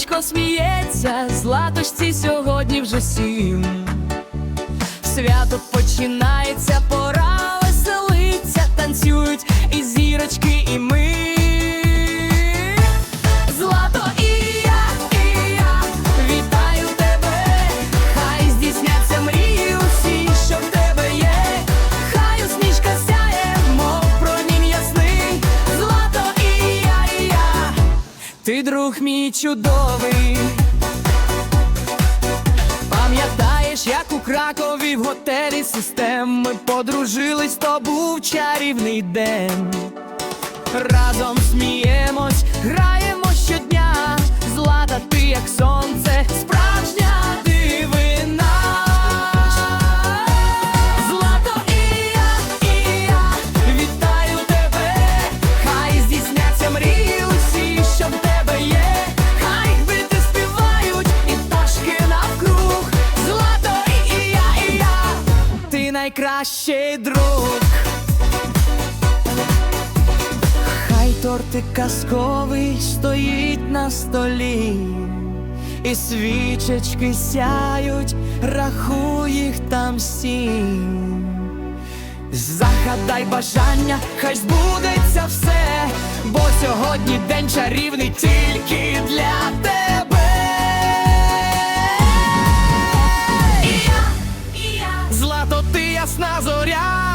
радо сміється, златочці сьогодні вже сім. Свято починається, пора друг мій чудовий. Пам'ятаєш, як у Кракові в готелі систем ми подружились, то був чарівний день. Разом сміємось, найкращий друг. Хай тортик казковий стоїть на столі, і свічечки сяють, рахуй їх там сім. Загадай бажання, хай збудеться все, бо сьогодні день чарівний тільки для тебе. Ясна зоря,